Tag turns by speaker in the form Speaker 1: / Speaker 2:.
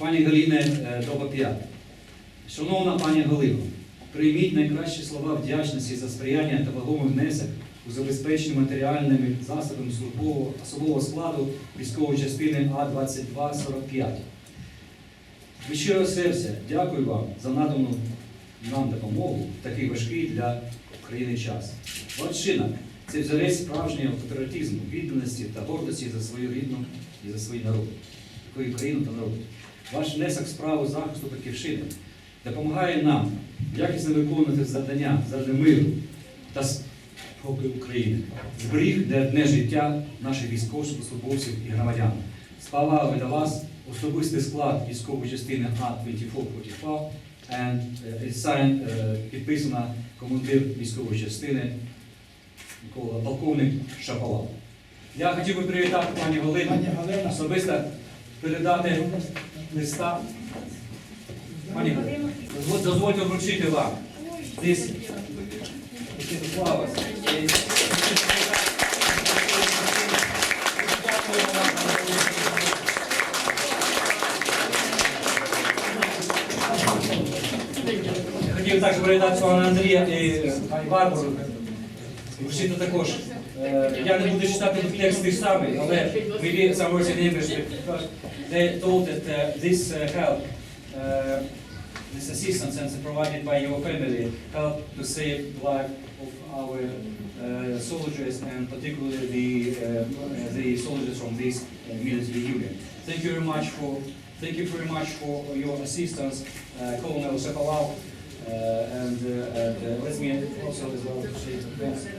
Speaker 1: пані Галіне е, Довгоп'ят. Шановна пані Галино, прийміть найкращі слова вдячності за сприяння та вагомий внесок у забезпеченні матеріальними засобами службового особового складу військової частини А-2245. Від щирого серця дякую вам за надану нам допомогу в такий важкий для України час. Ваш – це взірець справжнього патріотизму, відданості та гордості за свою рідну і за свій народ, такою країну та народ. Ваш внесок в справу захисту батьківщини допомагає нам якісно виконувати завдання заради миру та спокою України, зберіг для одне життя наших військовослужбовців і громадян. Повагою до вас особистий склад військової частини А-2445 and signed, uh, підписана командир військової частини полковник Шаповал. Я хотів би привітати пані Галину, особисто передати листа. Пані дозвольте вручити вам. Flowers. Хотів також передати пана Андрія і Барбару. Вручити також. Е, Я не буду читати тут текст тих самий, але maybe some words in English because they told that uh, this uh, help, uh, this assistance and provided by your family help to save the life of our uh, soldiers and particularly the uh, the soldiers from this uh, military unit. Thank you very much for thank you very much for your assistance, uh, Colonel Shapalau. Uh, and uh, and uh, let me also as well say thanks. Thank you.